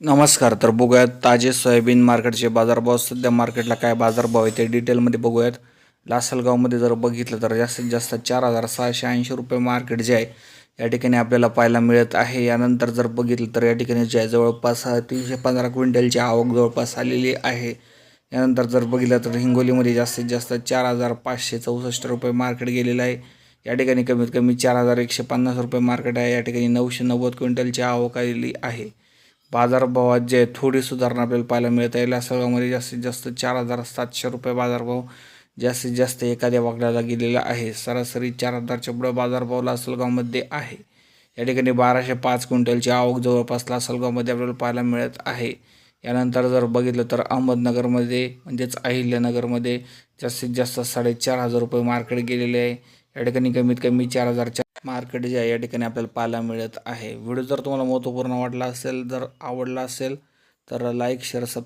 नमस्कार तर बघूयात ताजे सोयाबीन मार्केटचे बाजारभाव. सध्या मार्केटला काय बाजारभाव आहे ते डिटेलमध्ये बघूयात. लासलगावमध्ये जर बघितलं तर जास्तीत जास्त चार हजार सहाशे ऐंशी रुपये मार्केट जे आहे या ठिकाणी आपल्याला पाहायला मिळत आहे. यानंतर जर बघितलं तर या ठिकाणी जे आहे जवळपास तीनशे पंधरा क्विंटलची आवक जवळपास आलेली आहे. यानंतर जर बघितलं तर हिंगोलीमध्ये जास्तीत जास्त चार हजार पाचशे चौसष्ट रुपये मार्केट गेलेलं आहे. या ठिकाणी कमीत कमी चार हजार एकशे पन्नास रुपये मार्केट आहे. या ठिकाणी नऊशे नव्वद क्विंटलची आवक आलेली आहे. बाजारभावात जे आहे थोडी सुधारणा आपल्याला पाहायला मिळत आहे लासलगावमध्ये जास्तीत जास्त चार हजार सातशे रुपये बाजारभाव जास्तीत जास्त एखाद्या वागड्याला गेलेला आहे. सरासरी चार हजारच्या पुढं बाजारभाव लासलगावमध्ये आहे. या ठिकाणी बाराशे पाच क्विंटलची आवक जवळपास लासलगावमध्ये आपल्याला पाहायला मिळत आहे. यानंतर जर बघितलं तर अहमदनगरमध्ये म्हणजेच अहिल्यानगरमध्ये जास्तीत जास्त साडेचार हजार रुपये मार्केट गेलेले आहे. या ठिकाणी कमीत कमी चार हजारच्या मार्केट जे आहे या ठिकाणी आपल्याला पाहायला मिळत आहे. व्हिडिओ जर तुम्हाला महत्त्वपूर्ण वाटला असेल जर आवडला असेल तर लाईक शेअर सबस्क्राईब